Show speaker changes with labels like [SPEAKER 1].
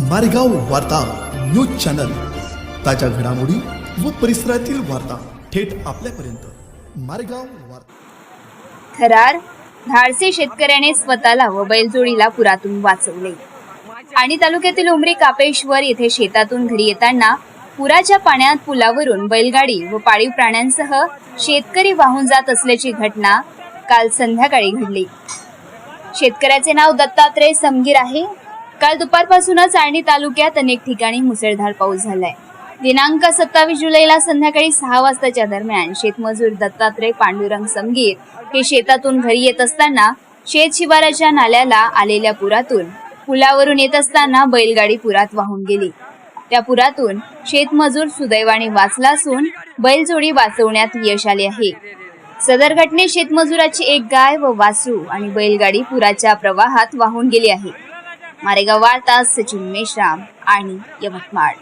[SPEAKER 1] मारेगाव वार्ता news channel. ताज्या घडामोडी व परिसरातील वार्ता थेट आपल्यापर्यंत. मारेगाव वार्ता.
[SPEAKER 2] थरार धाडसी शेतकऱ्याने स्वतःला व बैलजोडीला पुरातून वाचवले. आणि तालुक्यातील उमरी कापेश्वर येथे शेतातून घरी येताना पुराच्या पाण्यात पुलावरून बैलगाडी व पाळीव प्राण्यांसह शेतकरी वाहून जात असल्याची घटना काल संध्याकाळी घडली. शेतकऱ्याचे नाव दत्तात्रय समगीर आहे. काल दुपारपासूनच आर्णी तालुक्यात अनेक ठिकाणी मुसळधार पाऊस झालाय. दिनांक सत्तावीस जुलैला संध्याकाळी सहा वाजताच्या दरम्यान शेतमजूर दत्तात्रय पांडुरंग समगीर हे शेतातून घरी येत असताना शेत शिवाराच्या नाल्याला आलेल्या पुरातून पुलावरून येत असताना बैलगाडी पुरात वाहून गेली. त्या पुरातून शेतमजूर सुदैवाने वाचला असून बैलजोडी वाचवण्यात यश आले आहे. सदर घटनेत शेतमजुराची एक गाय व वासरू आणि बैलगाडी पुराच्या प्रवाहात वाहून गेली आहे. मारेगाव वार्ता सचिन मेश्राम आणि यवतमाळ.